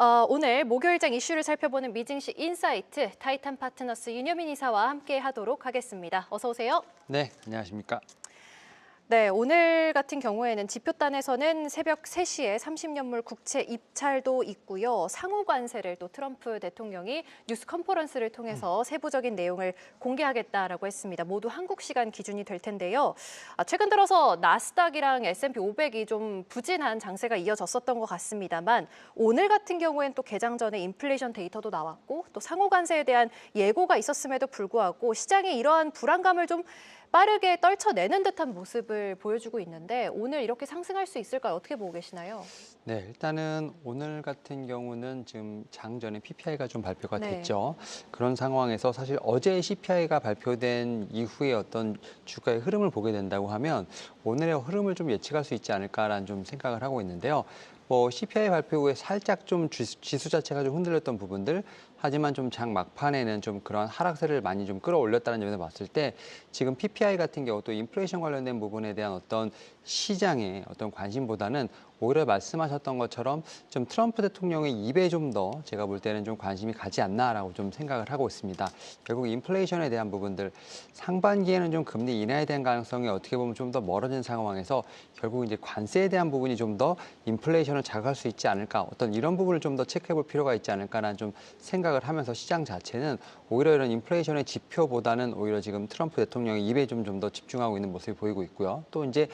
어, 오늘 목요일장 이슈를 살펴보는 미증시 인사이트 타이탄 파트너스 윤여민 이사와 함께 하도록 하겠습니다. 어서 오세요. 네, 안녕하십니까. 네, 오늘 같은 경우에는 지표단에서는 새벽 3시에 30년물 국채 입찰도 있고요. 상호 관세를 또 트럼프 대통령이 뉴스 컨퍼런스를 통해서 세부적인 내용을 공개하겠다라고 했습니다. 모두 한국 시간 기준이 될 텐데요. 아, 최근 들어서 나스닥이랑 S&P 500이 좀 부진한 장세가 이어졌었던 것 같습니다만 오늘 같은 경우엔 또 개장 전에 인플레이션 데이터도 나왔고 또 상호 관세에 대한 예고가 있었음에도 불구하고 시장이 이러한 불안감을 좀 빠르게 떨쳐내는 듯한 모습을 보여주고 있는데 오늘 이렇게 상승할 수 있을까요? 어떻게 보고 계시나요? 네, 일단은 오늘 같은 경우는 지금 장 전에 PPI가 좀 발표가 네. 됐죠. 그런 상황에서 사실 어제 CPI가 발표된 이후에 어떤 주가의 흐름을 보게 된다고 하면 오늘의 흐름을 좀 예측할 수 있지 않을까라는 좀 생각을 하고 있는데요. 뭐 CPI 발표 후에 살짝 좀 지수, 자체가 좀 흔들렸던 부분들 하지만 좀 장 막판에는 좀 그런 하락세를 많이 좀 끌어올렸다는 점에서 봤을 때 지금 PPI 같은 경우 또 인플레이션 관련된 부분에 대한 어떤 시장의 어떤 관심보다는 오히려 말씀하셨던 것처럼 좀 트럼프 대통령의 입에 좀 더 제가 볼 때는 좀 관심이 가지 않나라고 좀 생각을 하고 있습니다. 결국 인플레이션에 대한 부분들 상반기에는 좀 금리 인하에 대한 가능성이 어떻게 보면 좀 더 멀어진 상황에서 결국 이제 관세에 대한 부분이 좀 더 인플레이션을 자극할 수 있지 않을까 어떤 이런 부분을 좀 더 체크해 볼 필요가 있지 않을까라는 좀 생각을 하면서 시장 자체는 오히려 이런 인플레이션의 지표보다는 오히려 지금 트럼프 대통령의 입에 좀 좀 더 집중하고 있는 모습이 보이고 있고요. 또 이제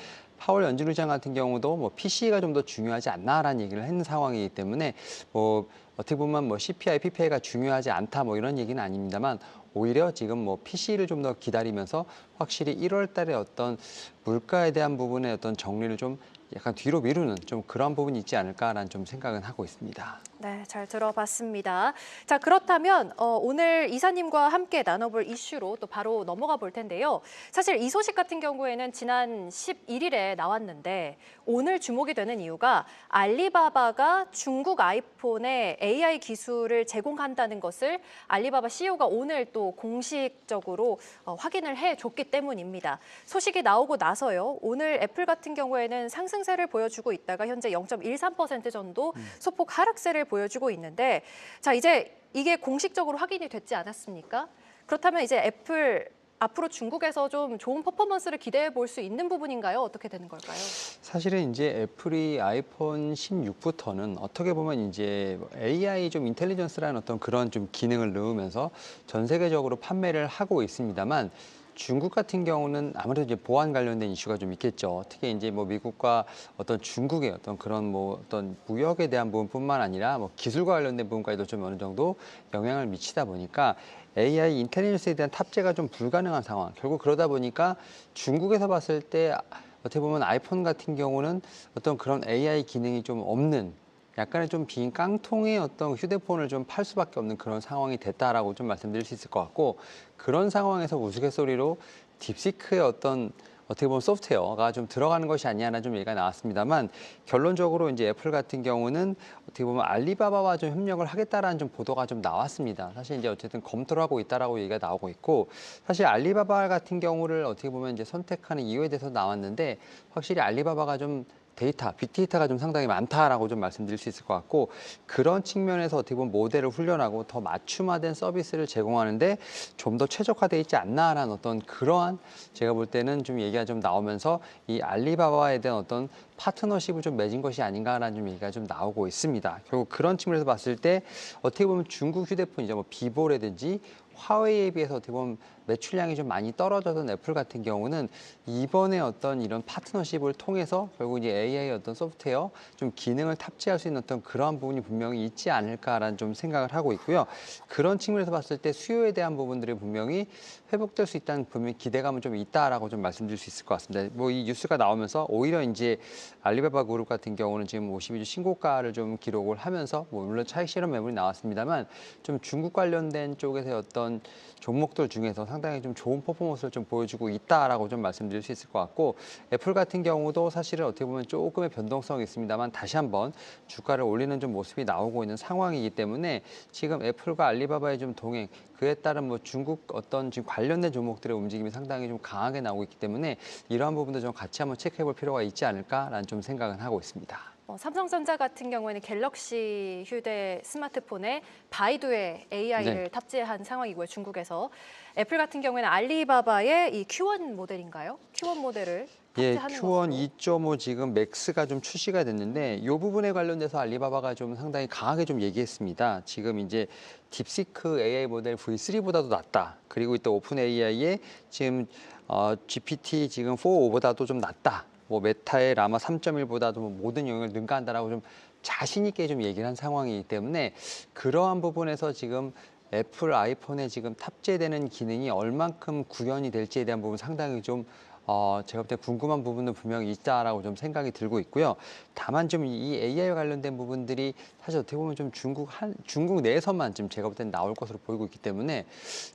파월 연준 의장 같은 경우도 뭐 PC가 좀 더 중요하지 않나라는 얘기를 했는 상황이기 때문에 뭐 어떻게 보면 뭐 CPI, PPI가 중요하지 않다 뭐 이런 얘기는 아닙니다만 오히려 지금 뭐 PC를 좀 더 기다리면서 확실히 1월 달에 어떤 물가에 대한 부분의 어떤 정리를 좀 약간 뒤로 미루는 좀 그런 부분이 있지 않을까라는 좀 생각은 하고 있습니다. 네, 잘 들어봤습니다. 자, 그렇다면 어, 오늘 이사님과 함께 나눠볼 이슈로 또 바로 넘어가 볼 텐데요. 사실 이 소식 같은 경우에는 지난 11일에 나왔는데 오늘 주목이 되는 이유가 알리바바가 중국 아이폰에 AI 기술을 제공한다는 것을 알리바바 CEO가 오늘 또 공식적으로 어, 확인을 해줬기 때문입니다. 소식이 나오고 나서요. 오늘 애플 같은 경우에는 상승 세를 보여주고 있다가 현재 0.13% 정도 소폭 하락세를 보여주고 있는데 자 이제 이게 공식적으로 확인이 됐지 않았습니까? 그렇다면 이제 애플 앞으로 중국에서 좀 좋은 퍼포먼스를 기대해 볼 수 있는 부분인가요? 어떻게 되는 걸까요? 사실은 이제 애플이 아이폰 16부터는 어떻게 보면 이제 뭐 AI 좀 인텔리전스라는 어떤 그런 좀 기능을 넣으면서 전 세계적으로 판매를 하고 있습니다만 중국 같은 경우는 아무래도 이제 보안 관련된 이슈가 좀 있겠죠. 특히 이제 뭐 미국과 어떤 중국의 어떤 그런 뭐 어떤 무역에 대한 부분뿐만 아니라 뭐 기술과 관련된 부분까지도 좀 어느 정도 영향을 미치다 보니까 AI 인텔리전스에 대한 탑재가 좀 불가능한 상황. 결국 그러다 보니까 중국에서 봤을 때 어떻게 보면 아이폰 같은 경우는 어떤 그런 AI 기능이 좀 없는 약간의 좀 빈 깡통의 어떤 휴대폰을 좀 팔 수밖에 없는 그런 상황이 됐다라고 좀 말씀드릴 수 있을 것 같고 그런 상황에서 우스갯소리로 딥시크의 어떤 어떻게 보면 소프트웨어가 좀 들어가는 것이 아니냐는 좀 얘기가 나왔습니다만 결론적으로 이제 애플 같은 경우는 어떻게 보면 알리바바와 좀 협력을 하겠다라는 좀 보도가 좀 나왔습니다. 사실 이제 어쨌든 검토를 하고 있다라고 얘기가 나오고 있고 사실 알리바바 같은 경우를 어떻게 보면 이제 선택하는 이유에 대해서 나왔는데 확실히 알리바바가 좀 데이터, 빅데이터가 좀 상당히 많다라고 좀 말씀드릴 수 있을 것 같고 그런 측면에서 어떻게 보면 모델을 훈련하고 더 맞춤화된 서비스를 제공하는데 좀 더 최적화돼 있지 않나라는 어떤 그러한 제가 볼 때는 좀 얘기가 좀 나오면서 이 알리바바에 대한 어떤 파트너십을 좀 맺은 것이 아닌가라는 좀 얘기가 좀 나오고 있습니다. 결국 그런 측면에서 봤을 때 어떻게 보면 중국 휴대폰이죠, 뭐 비보라든지 화웨이에 비해서 어떻게 보면 매출량이 좀 많이 떨어졌던 애플 같은 경우는 이번에 어떤 이런 파트너십을 통해서 결국 이제 AI 어떤 소프트웨어 좀 기능을 탑재할 수 있는 어떤 그러한 부분이 분명히 있지 않을까라는 좀 생각을 하고 있고요. 그런 측면에서 봤을 때 수요에 대한 부분들이 분명히 회복될 수 있다는 분명히 기대감은 좀 있다라고 좀 말씀드릴 수 있을 것 같습니다. 뭐 이 뉴스가 나오면서 오히려 이제 알리바바 그룹 같은 경우는 지금 52주 신고가를 좀 기록을 하면서 뭐 물론 차익 실현 매물이 나왔습니다만 좀 중국 관련된 쪽에서의 어떤 종목들 중에서 상당히 좀 좋은 퍼포먼스를 좀 보여주고 있다라고 좀 말씀드릴 수 있을 것 같고 애플 같은 경우도 사실은 어떻게 보면 조금의 변동성이 있습니다만 다시 한번 주가를 올리는 좀 모습이 나오고 있는 상황이기 때문에 지금 애플과 알리바바의 좀 동행 그에 따른 뭐 중국 어떤 지금 관련된 종목들의 움직임이 상당히 좀 강하게 나오고 있기 때문에 이러한 부분도 좀 같이 한번 체크해 볼 필요가 있지 않을까라는 좀 생각은 하고 있습니다. 어, 삼성전자 같은 경우에는 갤럭시 휴대 스마트폰에 바이두의 AI를 네. 탑재한 상황이고요. 중국에서 애플 같은 경우에는 알리바바의 이 Q1 모델인가요? Q1 모델을 예, 탑재하는 Q1 것으로. 2.5 지금 맥스가 좀 출시가 됐는데 이 부분에 관련돼서 알리바바가 좀 상당히 강하게 좀 얘기했습니다. 지금 이제 딥시크 AI 모델 V3보다도 낫다. 그리고 또 오픈 AI의 지금 어, GPT 지금 4보다도 좀 낫다. 뭐 메타의 라마 3.1보다도 모든 영역을 능가한다라고 좀 자신 있게 좀 얘기를 한 상황이기 때문에 그러한 부분에서 지금 애플 아이폰에 지금 탑재되는 기능이 얼만큼 구현이 될지에 대한 부분 상당히 좀 어, 제가 볼 때 궁금한 부분은 분명히 있다라고 좀 생각이 들고 있고요. 다만 좀 이 AI와 관련된 부분들이 사실 어떻게 보면 좀 중국 한 중국 내에서만 좀 제가 볼땐 나올 것으로 보이고 있기 때문에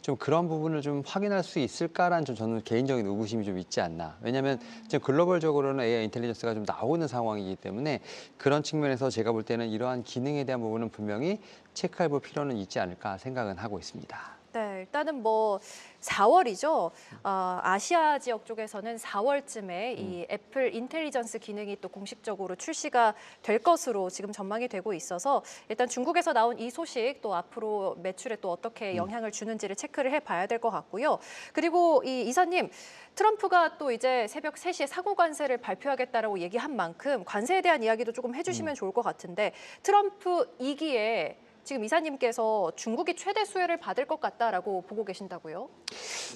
좀 그런 부분을 좀 확인할 수 있을까라는 좀 저는 개인적인 의구심이 좀 있지 않나. 왜냐하면 지금 글로벌적으로는 AI 인텔리전스가 좀 나오고 있는 상황이기 때문에 그런 측면에서 제가 볼 때는 이러한 기능에 대한 부분은 분명히 체크해 볼 필요는 있지 않을까 생각은 하고 있습니다. 네, 일단은 뭐 4월이죠. 어, 아시아 지역 쪽에서는 4월쯤에 이 애플 인텔리전스 기능이 또 공식적으로 출시가 될 것으로 지금 전망이 되고 있어서 일단 중국에서 나온 이 소식 또 앞으로 매출에 또 어떻게 영향을 주는지를 체크를 해봐야 될 것 같고요. 그리고 이 이사님 트럼프가 또 이제 새벽 3시에 사고 관세를 발표하겠다라고 얘기한 만큼 관세에 대한 이야기도 조금 해주시면 좋을 것 같은데 트럼프 2기에 지금 이사님께서 중국이 최대 수혜를 받을 것 같다라고 보고 계신다고요?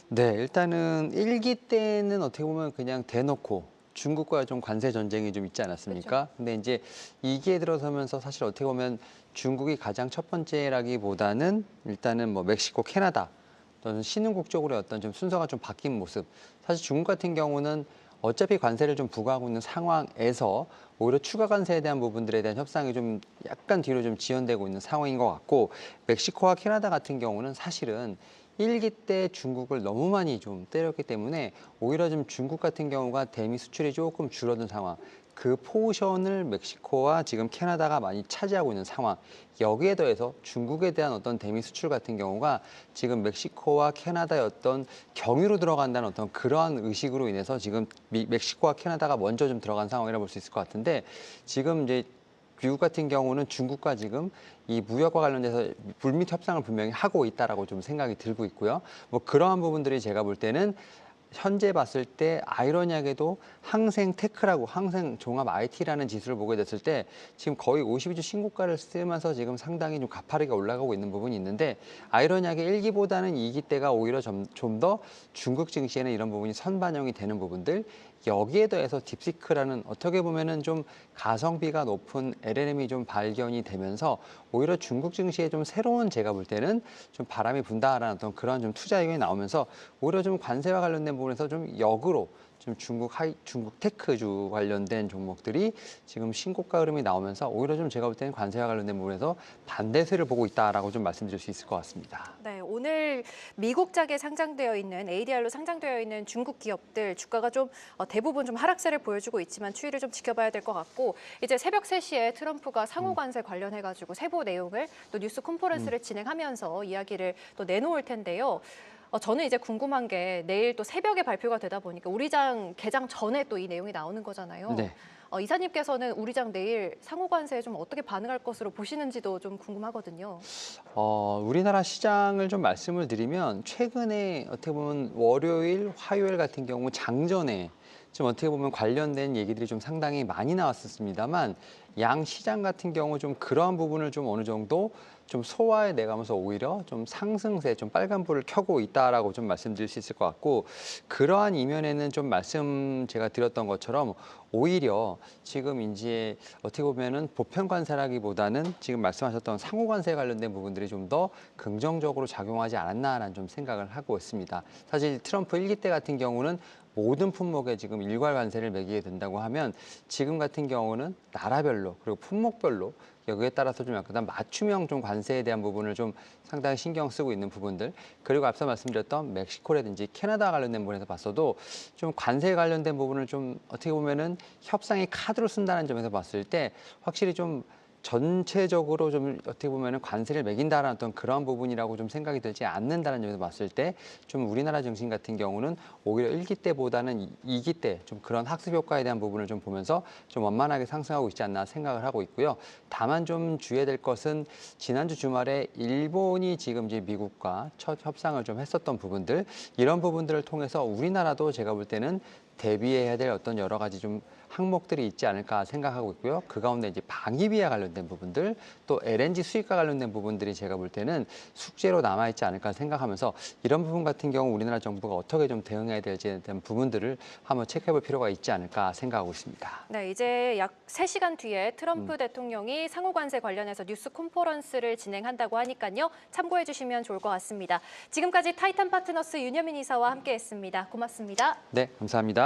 네, 일단은 일기 때는 어떻게 보면 그냥 대놓고 중국과 좀 관세 전쟁이 좀 있지 않았습니까? 근데 이제 이기에 들어서면서 사실 어떻게 보면 중국이 가장 첫 번째라기보다는 일단은 뭐 멕시코, 캐나다 또는 신흥국 쪽으로 어떤 좀 순서가 좀 바뀐 모습. 사실 중국 같은 경우는 어차피 관세를 좀 부과하고 있는 상황에서 오히려 추가 관세에 대한 부분들에 대한 협상이 좀 약간 뒤로 좀 지연되고 있는 상황인 것 같고 멕시코와 캐나다 같은 경우는 사실은 일기 때 중국을 너무 많이 좀 때렸기 때문에 오히려 좀 중국 같은 경우가 대미 수출이 조금 줄어든 상황. 그 포션을 멕시코와 지금 캐나다가 많이 차지하고 있는 상황. 여기에 더해서 중국에 대한 어떤 대미 수출 같은 경우가 지금 멕시코와 캐나다의 어떤 경유로 들어간다는 어떤 그러한 의식으로 인해서 지금 미- 멕시코와 캐나다가 먼저 좀 들어간 상황이라 볼 수 있을 것 같은데 지금 이제 미국 같은 경우는 중국과 지금 이 무역과 관련돼서 불밑 협상을 분명히 하고 있다라고 좀 생각이 들고 있고요. 뭐 그러한 부분들이 제가 볼 때는 현재 봤을 때 아이러니하게도 항생 테크라고 항생 종합 IT라는 지수를 보게 됐을 때 지금 거의 52주 신고가를 쓰면서 지금 상당히 좀 가파르게 올라가고 있는 부분이 있는데 아이러니하게 1기보다는 2기 때가 오히려 좀더 중국 증시에는 이런 부분이 선반영이 되는 부분들 여기에 더해서 딥시크라는 어떻게 보면은 좀 가성비가 높은 LLM이 좀 발견이 되면서 오히려 중국 증시에 좀 새로운 제가 볼 때는 좀 바람이 분다라는 어떤 그런 좀 투자 의견이 나오면서 오히려 좀 관세와 관련된 부분에서 좀 역으로 좀 중국 하이 중국 테크주 관련된 종목들이 지금 신고가 흐름이 나오면서 오히려 좀 제가 볼 때는 관세와 관련된 부분에서 반대세를 보고 있다라고 좀 말씀드릴 수 있을 것 같습니다. 네, 오늘 미국장에 상장되어 있는 ADR로 상장되어 있는 중국 기업들 주가가 좀 어, 대부분 좀 하락세를 보여주고 있지만 추이를 좀 지켜봐야 될 것 같고 이제 새벽 3시에 트럼프가 상호 관세 관련해 가지고 세부 내용을 또 뉴스 컨퍼런스를 진행하면서 이야기를 또 내놓을 텐데요. 어, 저는 이제 궁금한 게 내일 또 새벽에 발표가 되다 보니까 우리장 개장 전에 또 이 내용이 나오는 거잖아요. 네. 어, 이사님께서는 우리장 내일 상호 관세에 좀 어떻게 반응할 것으로 보시는지도 좀 궁금하거든요. 어, 우리나라 시장을 좀 말씀을 드리면 최근에 어떻게 보면 월요일, 화요일 같은 경우 장전에 좀 어떻게 보면 관련된 얘기들이 좀 상당히 많이 나왔었습니다만 양 시장 같은 경우 좀 그러한 부분을 좀 어느 정도 좀 소화해 내가면서 오히려 좀 상승세, 좀 빨간불을 켜고 있다라고 좀 말씀드릴 수 있을 것 같고 그러한 이면에는 좀 말씀 제가 드렸던 것처럼 오히려 지금 이제 어떻게 보면은 보편 관세라기보다는 지금 말씀하셨던 상호 관세 관련된 부분들이 좀 더 긍정적으로 작용하지 않았나라는 좀 생각을 하고 있습니다. 사실 트럼프 일기 때 같은 경우는 모든 품목에 지금 일괄 관세를 매기게 된다고 하면 지금 같은 경우는 나라별로 그리고 품목별로 여기에 따라서 좀 약간 맞춤형 좀 관세에 대한 부분을 좀 상당히 신경 쓰고 있는 부분들. 그리고 앞서 말씀드렸던 멕시코라든지 캐나다 관련된 부분에서 봤어도 좀 관세 관련된 부분을 좀 어떻게 보면은 협상의 카드로 쓴다는 점에서 봤을 때 확실히 좀 전체적으로 좀 어떻게 보면 관세를 매긴다라는 어떤 그런 부분이라고 좀 생각이 들지 않는다는 점에서 봤을 때 좀 우리나라 증시 같은 경우는 오히려 일기 때보다는 이- 이기 때 좀 그런 학습 효과에 대한 부분을 좀 보면서 좀 원만하게 상승하고 있지 않나 생각을 하고 있고요. 다만 좀 주의해야 될 것은 지난주 주말에 일본이 지금 이제 미국과 첫 협상을 좀 했었던 부분들 이런 부분들을 통해서 우리나라도 제가 볼 때는 대비해야 될 어떤 여러 가지 좀 항목들이 있지 않을까 생각하고 있고요. 그 가운데 이제 방위비와 관련된 부분들 또 LNG 수입과 관련된 부분들이 제가 볼 때는 숙제로 남아 있지 않을까 생각하면서 이런 부분 같은 경우 우리나라 정부가 어떻게 좀 대응해야 될지에 대한 부분들을 한번 체크해 볼 필요가 있지 않을까 생각하고 있습니다. 네, 이제 약 3시간 뒤에 트럼프 대통령이 상호 관세 관련해서 뉴스 콘퍼런스를 진행한다고 하니까요. 참고해 주시면 좋을 것 같습니다. 지금까지 타이탄 파트너스 윤여민 이사와 함께 했습니다. 고맙습니다. 네, 감사합니다.